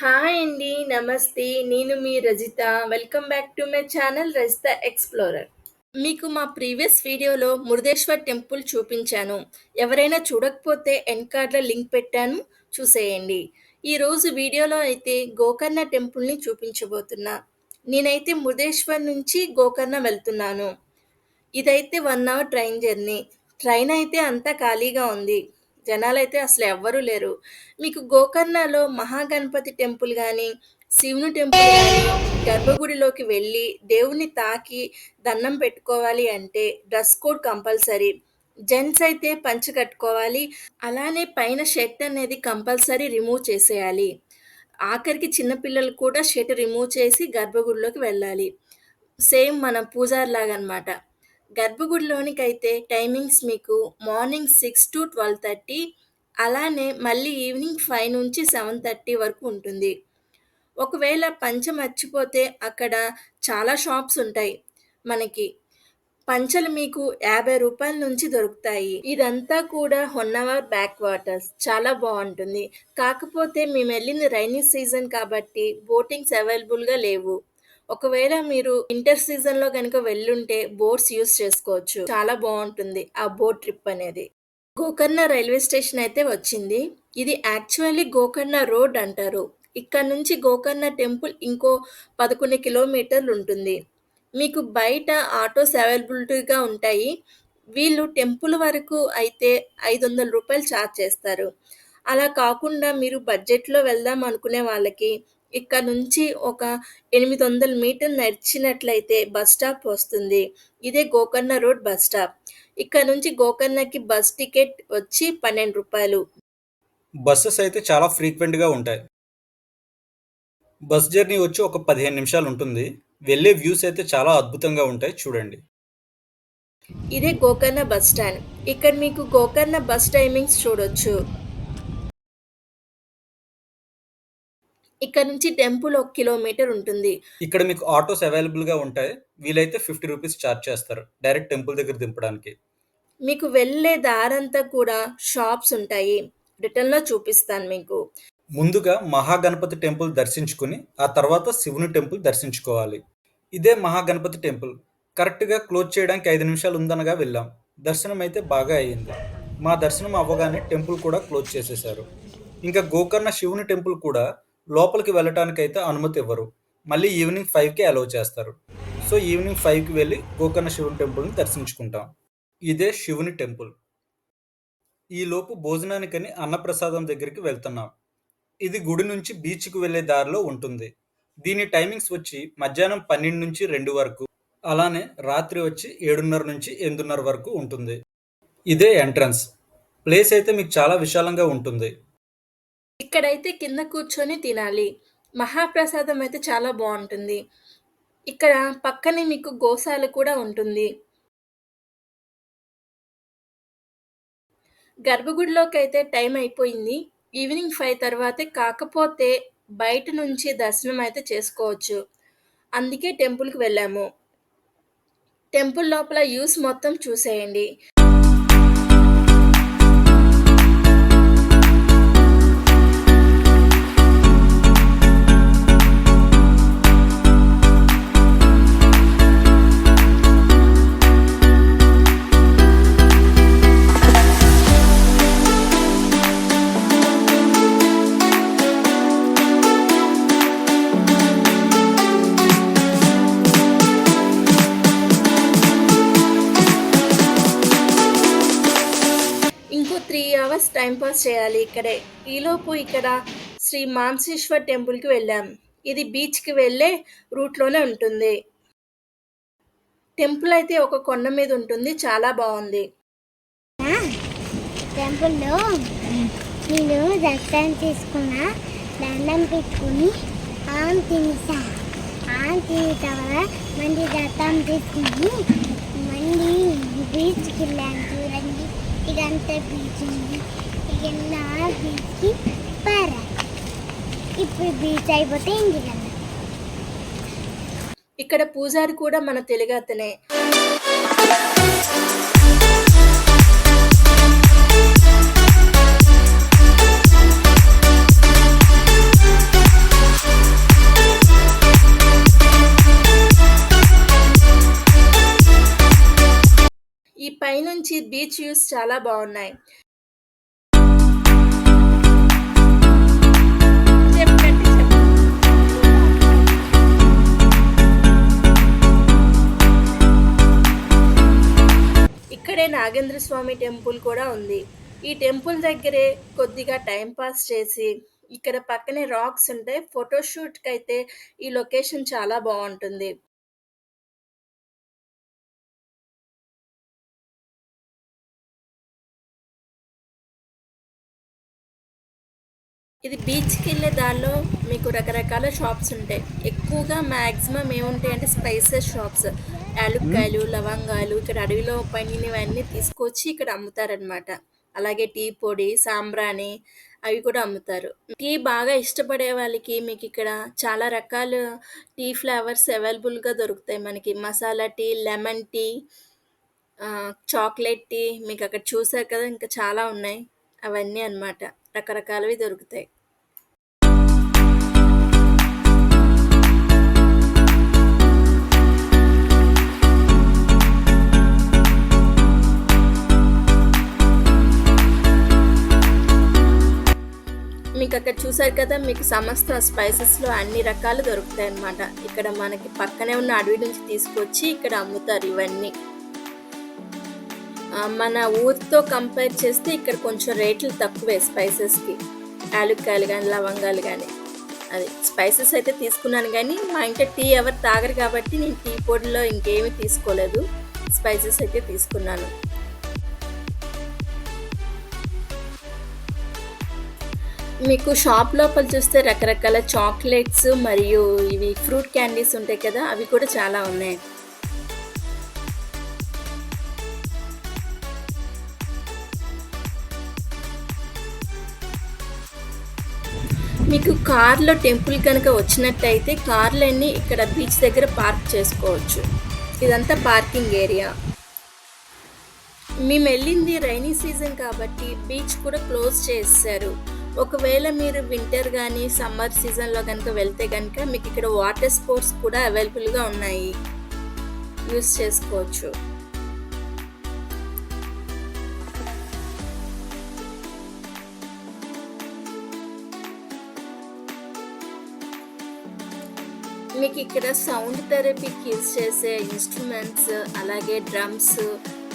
Hi అండి. నమస్తే. నేను మీ Rajitha. Welcome back to my channel 'Rajitha explorer'. మీకు మా ప్రీవియస్ వీడియోలో మురుదేశ్వర్ టెంపుల్ చూపించాను. ఎవరైనా చూడకపోతే ఎండ్ కార్డ్‌లో లింక్ పెట్టాను చూసేయండి. ఈరోజు వీడియోలో అయితే గోకర్ణ టెంపుల్‌ని చూపించబోతున్నా. నేనైతే మురుదేశ్వర్ నుంచి గోకర్ణ వెళ్తున్నాను. ఇదైతే one hour train journey. Train అయితే అంతా ఖాళీగా ఉంది. జనాలైతే అసలు ఎవ్వరూ లేరు. మీకు గోకర్ణలో మహాగణపతి టెంపుల్ కానీ శివుని టెంపుల్ కానీ గర్భగుడిలోకి వెళ్ళి దేవుని తాకి దండం పెట్టుకోవాలి అంటే డ్రెస్ కోడ్ కంపల్సరీ. జెంట్స్ అయితే పంచ కట్టుకోవాలి. అలానే పైన షర్ట్ అనేది కంపల్సరీ రిమూవ్ చేసేయాలి. ఆఖరికి చిన్నపిల్లలు కూడా షర్ట్ రిమూవ్ చేసి గర్భగుడిలోకి వెళ్ళాలి. సేమ్ మన పూజారిలాగనమాట. గర్భగుడిలోనికైతే టైమింగ్స్ మీకు మార్నింగ్ 6-12:30 అలానే మళ్ళీ ఈవినింగ్ 5-7:30 వరకు ఉంటుంది. ఒకవేళ పంచ మర్చిపోతే అక్కడ చాలా షాప్స్ ఉంటాయి మనకి. పంచలు మీకు యాభై రూపాయల నుంచి దొరుకుతాయి. ఇదంతా కూడా హొన్నవర్ బ్యాక్ వాటర్స్. చాలా బాగుంటుంది కాకపోతే మేము వెళ్ళింది రైనీ సీజన్ కాబట్టి బోటింగ్స్ అవైలబుల్‌గా లేవు. ఒకవేళ మీరు వింటర్ సీజన్‌లో కనుక వెళ్ళుంటే బోట్స్ యూజ్ చేసుకోవచ్చు. చాలా బాగుంటుంది ఆ బోట్ ట్రిప్ అనేది. గోకర్ణ రైల్వే స్టేషన్ అయితే వచ్చింది. ఇది యాక్చువల్లీ గోకర్ణ రోడ్ అంటారు. ఇక్కడ నుంచి గోకర్ణ టెంపుల్ ఇంకో పదకొండు కిలోమీటర్లు ఉంటుంది మీకు బయట ఆటోస్ అవైలబిలిటీగా ఉంటాయి. వీళ్ళు టెంపుల్ వరకు అయితే ఐదు వందల రూపాయలు ఛార్జ్ చేస్తారు. అలా కాకుండా మీరు బడ్జెట్‌లో వెళ్దాం అనుకునే వాళ్ళకి ఇక్కడ నుంచి ఒక 800 మీటర్లు నడిచినట్లయితే బస్ స్టాప్ వస్తుంది. ఇదే గోకర్ణ రోడ్ బస్ స్టాప్. ఇక్కడ నుంచి గోకర్ణకి బస్ టికెట్ వచ్చి రూ. 12. బసెస్ అయితే చాలా ఫ్రీక్వెంట్‌గా ఉంటాయి. బస్ జర్నీ వచ్చి ఒక 15 నిమిషాలుంటుంది. వెళ్ళే వ్యూస్ అయితే చాలా అద్భుతంగా ఉంటాయి చూడండి. ఇదే గోకర్ణ బస్ స్టాండ్. ఇక్కడ మీకు గోకర్ణ బస్ టైమింగ్స్ చూడొచ్చు. ఇక్కడ నుంచి టెంపుల్ ఒక కిలోమీటర్ ఉంటుంది. ఇక్కడ మీకు ఆటోస్ అవైలబుల్‌గా ఉంటాయి. వీలైతే రూ. 50 చార్జ్ చేస్తారు. డైరెక్ట్ టెంపుల్ దగ్గర దింపడానికి. మీకు వెళ్ళే దారంతా కూడా షాప్స్ ఉంటాయి. రిటర్న్‌లో చూపిస్తాను మీకు. ముందుగా మహాగణపతి టెంపుల్ దర్శించుకుని ఆ తర్వాత శివుని టెంపుల్ దర్శించుకోవాలి. ఇదే మహాగణపతి టెంపుల్. కరెక్ట్‌గా క్లోజ్ చేయడానికి 5 నిమిషాలు ఉందనగా వెళ్ళాం. దర్శనం అయితే బాగా అయింది. మా దర్శనం అవ్వగానే టెంపుల్ కూడా క్లోజ్ చేసేశారు. ఇంకా గోకర్ణ శివుని టెంపుల్ కూడా లోపలికి వెళ్ళటానికి అయితే అనుమతి ఇవ్వరు. మళ్ళీ ఈవినింగ్ ఫైవ్కి అలౌ చేస్తారు. సో ఈవినింగ్ ఫైవ్కి వెళ్ళి గోకర్ణ శివుని టెంపుల్‌ని దర్శించుకుంటాం. ఇదే శివుని టెంపుల్. ఈలోపు భోజనానికని అన్నప్రసాదం దగ్గరికి వెళ్తున్నాం. ఇది గుడి నుంచి బీచ్‌కి వెళ్ళే దారిలో ఉంటుంది. దీని టైమింగ్స్ వచ్చి మధ్యాహ్నం 12-2 వరకు. అలానే రాత్రి వచ్చి 7:30-8:30 వరకు ఉంటుంది. ఇదే ఎంట్రన్స్. ప్లేస్ అయితే మీకు చాలా విశాలంగా ఉంటుంది. ఇక్కడైతే కింద కూర్చొని తినాలి. మహాప్రసాదం అయితే చాలా బాగుంటుంది ఇక్కడ పక్కనే మీకు గోశాల కూడా ఉంటుంది. గర్భగుడిలోకైతే టైం అయిపోయింది. ఈవినింగ్ ఫైవ్ తర్వాతే కాకపోతే బయట నుంచి దర్శనం అయితే చేసుకోవచ్చు. అందుకే టెంపుల్‌కి వెళ్ళాము. టెంపుల్ లోపల యూస్ మొత్తం చూసేయండి. టైంపాస్ పాస్ చేయాలి ఇక్కడే. ఈలోపు ఇక్కడ శ్రీ మాంసేశ్వర్ టెంపుల్‌కి వెళ్ళాం. ఇది బీచ్‌కి వెళ్ళే రూట్‌లోనే ఉంటుంది. టెంపుల్ అయితే ఒక కొండ మీద ఉంటుంది. చాలా బాగుంది టెంపుల్లో నేను దర్శనం తీసుకున్నా దండం పెట్టుకుని ఆం తినేసా ఆం తిన్న తర్వాత మళ్ళీ దత్తం తీసుకుని మళ్ళీ బీచ్కి వెళ్ళాను చూడండి ఇదంతా బీచ్ ఉంది బీచ్కి ఇప్పుడు బీచ్ అయిపోతే ఇక్కడ పూజారి కూడా మన తెలుగు అతనే. ఈ పైనుంచి బీచ్ వ్యూస్ చాలా బాగున్నాయి. ఇక్కడే నాగేంద్ర స్వామి టెంపుల్ కూడా ఉంది. ఈ టెంపుల్ దగ్గరే కొద్దిగా టైం పాస్ చేసి ఇక్కడ పక్కనే రాక్స్ ఉంటాయి. ఫోటోషూట్కి అయితే ఈ లొకేషన్ చాలా బాగుంటుంది. ఇది బీచ్కి వెళ్ళే దారిలో మీకు రకరకాల షాప్స్ ఉంటాయి. ఎక్కువగా మ్యాక్సిమం ఏముంటాయి అంటే స్పైసెస్ షాప్స్ యాలుక్కాయలు లవంగాలు ఇక్కడ అడవిలో పండినవన్నీ తీసుకొచ్చి ఇక్కడ అమ్ముతారనమాట అలాగే టీ పొడి సాంబ్రాణి అవి కూడా అమ్ముతారు. టీ బాగా ఇష్టపడే వాళ్ళకి మీకు ఇక్కడ చాలా రకాల టీ ఫ్లేవర్స్ అవైలబుల్గా దొరుకుతాయి మనకి. Masala tea lemon tea chocolate tea మీకు అక్కడ చూసారు కదా ఇంకా చాలా ఉన్నాయి. అవన్నీ అన్నమాట. రకరకాలవి దొరుకుతాయి. మీకు అక్కడ చూసారు కదా మీకు సమస్త స్పైసెస్లో అన్ని రకాలు దొరుకుతాయి అన్నమాట ఇక్కడ మనకి పక్కనే ఉన్న అడవి నుంచి తీసుకొచ్చి ఇక్కడ అమ్ముతారు ఇవన్నీ. మన ఊరితో కంపేర్ చేస్తే ఇక్కడ కొంచెం రేట్లు తక్కువే స్పైసెస్కి యాలుక్కాయలు కానీ లవంగాలు కానీ అది స్పైసెస్ అయితే తీసుకున్నాను కానీ మా ఇంట్లో టీ ఎవరు తాగరు కాబట్టి నేను టీ పొడిలో ఇంకేమీ తీసుకోలేదు. స్పైసెస్ అయితే తీసుకున్నాను. మీకు షాప్ లోపల చూస్తే రకరకాల చాక్లెట్స్ మరియు ఇవి ఫ్రూట్ క్యాండీస్ ఉంటాయి కదా అవి కూడా చాలా ఉన్నాయి. మీకు కార్లో టెంపుల్ కనుక వచ్చినట్టయితే కార్లన్నీ ఇక్కడ బీచ్ దగ్గర పార్క్ చేసుకోవచ్చు. ఇదంతా పార్కింగ్ ఏరియా. మేము వెళ్ళింది రైనీ సీజన్ కాబట్టి బీచ్ కూడా క్లోజ్ చేశారు. ఒకవేళ మీరు వింటర్ కానీ సమ్మర్ సీజన్లో కనుక వెళ్తే కనుక మీకు ఇక్కడ వాటర్ స్పోర్ట్స్ కూడా అవైలబుల్గా ఉన్నాయి. యూస్ చేసుకోవచ్చు. మీకు ఇక్కడ సౌండ్ థెరపీకి యూజ్ చేసే ఇన్స్ట్రుమెంట్స్ అలాగే డ్రమ్స్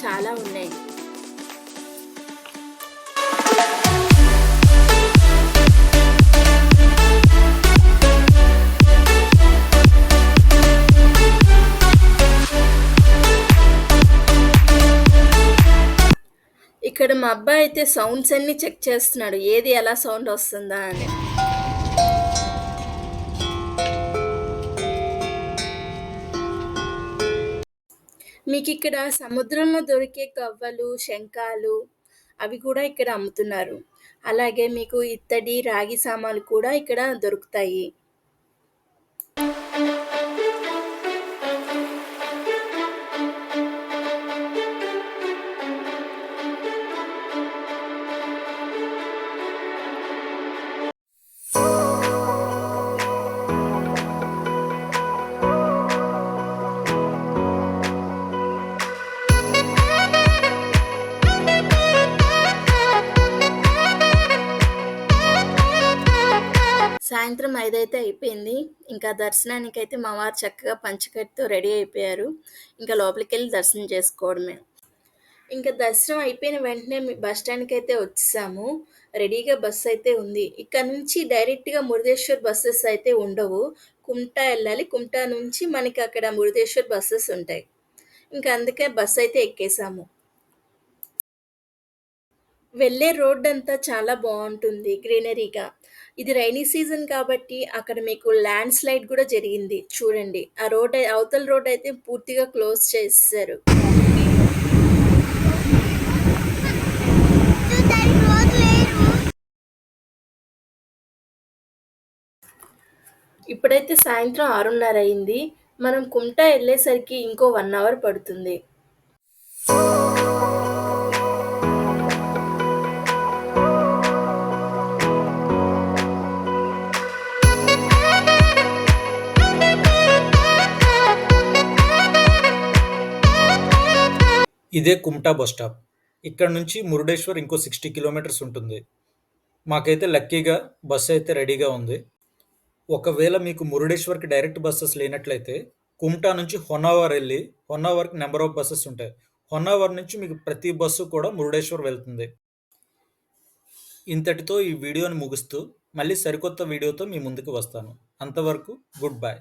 చాలా ఉన్నాయి. ఇక్కడ మా అబ్బాయి అయితే సౌండ్స్ అన్ని చెక్ చేస్తున్నాడు. ఏది ఎలా సౌండ్ వస్తుందా అని. మీకు ఇక్కడ సముద్రంలో దొరికే కవ్వలు శంఖాలు అవి కూడా ఇక్కడ అమ్ముతున్నారు. అలాగే మీకు ఇత్తడి రాగి సామాన్లు కూడా ఇక్కడ దొరుకుతాయి. సాయంత్రం ఐదైతే అయిపోయింది. ఇంకా దర్శనానికి అయితే మా వారు చక్కగా పంచకట్టితో రెడీ అయిపోయారు. ఇంకా లోపలికి వెళ్ళి దర్శనం చేసుకోవడమే. ఇంకా దర్శనం అయిపోయిన వెంటనే బస్ స్టాండ్కి అయితే వచ్చేసాము. రెడీగా బస్సు అయితే ఉంది. ఇక్కడ నుంచి డైరెక్ట్గా మురుదేశ్వర్ బస్సెస్ అయితే ఉండవు. కుమ్టా వెళ్ళాలి. కుమ్టా నుంచి మనకి అక్కడ మురుదేశ్వర్ బస్సెస్ ఉంటాయి. ఇంకా అందుకే బస్సు అయితే ఎక్కేసాము. వెళ్ళే రోడ్ అంతా చాలా బాగుంటుంది. గ్రీనరీగా. ఇది రైనీ సీజన్ కాబట్టి అక్కడ మీకు ల్యాండ్ స్లైడ్ కూడా జరిగింది. చూడండి. ఆ రోడ్ అవతల రోడ్ అయితే పూర్తిగా క్లోజ్ చేసేసారు. ఇప్పుడైతే సాయంత్రం ఆరున్నర అయింది. మనం కుంట వెళ్ళేసరికి ఇంకో వన్ అవర్ పడుతుంది. ఇదే కుమ్టా బస్ స్టాప్. ఇక్కడ నుంచి మురుడేశ్వర్ ఇంకో సిక్స్టీ కిలోమీటర్స్ ఉంటుంది. మాకైతే లక్కీగా బస్సు అయితే రెడీగా ఉంది. ఒకవేళ మీకు మురుడేశ్వర్కి డైరెక్ట్ బస్సెస్ లేనట్లయితే కుమ్టా నుంచి హొన్నావర్ వెళ్ళి హొన్నావర్కి నెంబర్ ఆఫ్ బస్సెస్ ఉంటాయి. హొన్నావర్ నుంచి మీకు ప్రతి బస్సు కూడా మురుడేశ్వర్ వెళ్తుంది. ఇంతటితో ఈ వీడియోని ముగిస్తూ మళ్ళీ సరికొత్త వీడియోతో మీ ముందుకు వస్తాను. అంతవరకు గుడ్ బై.